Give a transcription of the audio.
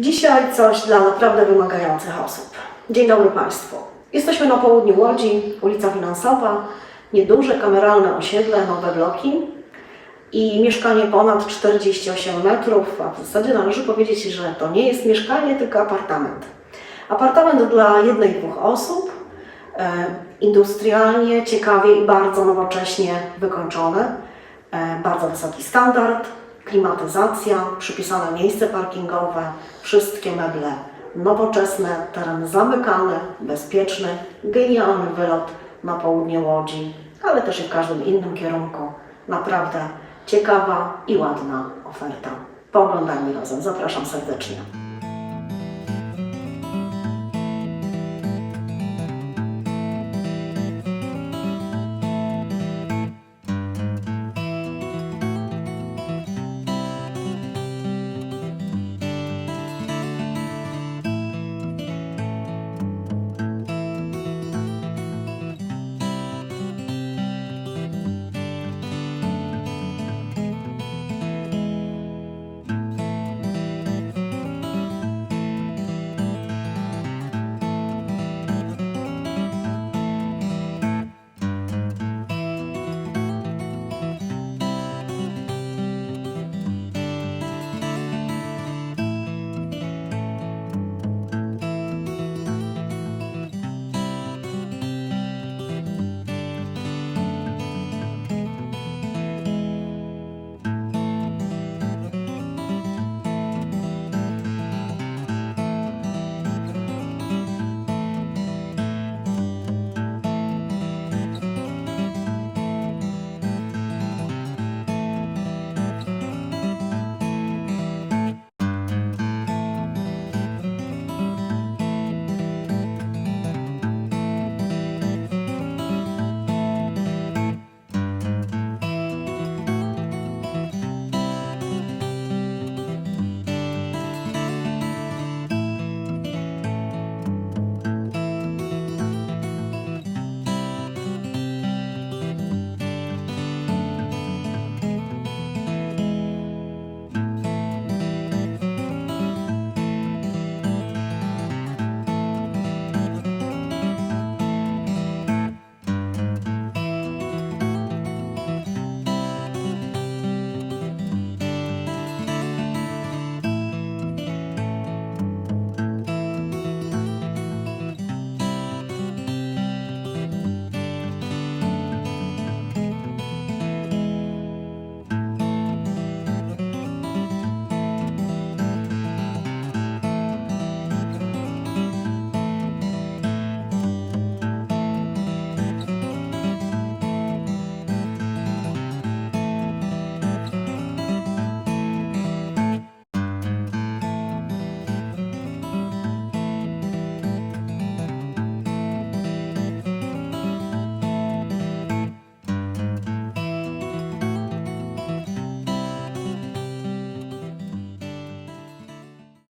Dzisiaj coś dla naprawdę wymagających osób. Dzień dobry Państwu. Jesteśmy na południu Łodzi, ulica Finansowa, nieduże kameralne osiedle, nowe bloki i mieszkanie ponad 48 metrów, a w zasadzie należy powiedzieć, że to nie jest mieszkanie, tylko apartament. Apartament dla jednej, dwóch osób, e, industrialnie, ciekawie i bardzo nowocześnie wykończony, e, bardzo wysoki standard, klimatyzacja, przypisane miejsce parkingowe, wszystkie meble nowoczesne, teren zamykany, bezpieczny, genialny wylot na południe Łodzi, ale też i w każdym innym kierunku. Naprawdę ciekawa i ładna oferta. Pooglądajmy razem, zapraszam serdecznie.